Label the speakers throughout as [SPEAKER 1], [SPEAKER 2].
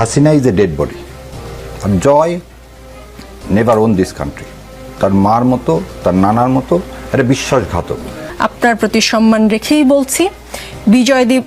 [SPEAKER 1] Hasina is a dead body R Joy never won this country তার মার মতো, তার নানার মতো একটা বিশ্বাসঘাতক।
[SPEAKER 2] আপনার প্রতি সম্মান রেখেই বলছি, বিজয় দ্বীপ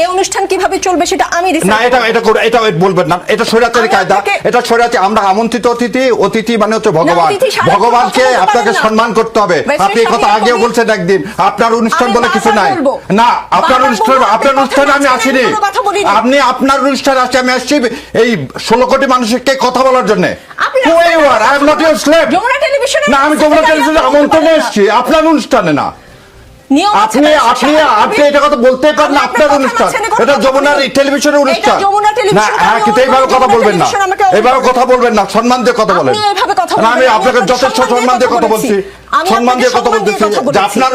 [SPEAKER 2] এই অনুষ্ঠান কীভাবে চলবে সেটা আমি
[SPEAKER 1] না এটা এটা এটা বলবেন না। এটা কায়দা। এটা আমরা আমন্ত্রিত অতিথি অতিথি মানে হচ্ছে ভগবান। ভগবানকে আপনাকে সম্মান করতে হবে। আপনি কথা আগেও বলছেন একদিন। আপনার অনুষ্ঠান বলে কিছু নাই। না আপনার অনুষ্ঠান আপনার অনুষ্ঠানে আমি আসিনি। আপনি আপনার অনুষ্ঠানে আসছি আমি আসছি এই ষোলো কোটি মানুষকে কথা বলার জন্য। না আমি যমুনা টেলিভিশনে আমন্ত্রণে এসেছি। আপনার অনুষ্ঠানে না। আপনি
[SPEAKER 2] ব্যারিস্টার
[SPEAKER 1] আপনি আপনি এটা কথা বলতে পারেন না আপনার অনুষ্ঠান। এটা যমুনার। টেলিভিশনের অনুষ্ঠান। না হ্যাঁ কিন্তু এইভাবে কথা বলবেন না। এইভাবে কথা বলবেন না সম্মান দিয়ে কথা বলেন। আমি আপনাকে যথেষ্ট
[SPEAKER 2] সম্মান দিয়ে কথা বলছি।
[SPEAKER 1] সম্মান দিয়ে কথা
[SPEAKER 2] সম্মান
[SPEAKER 1] বলতেছি যে আপনার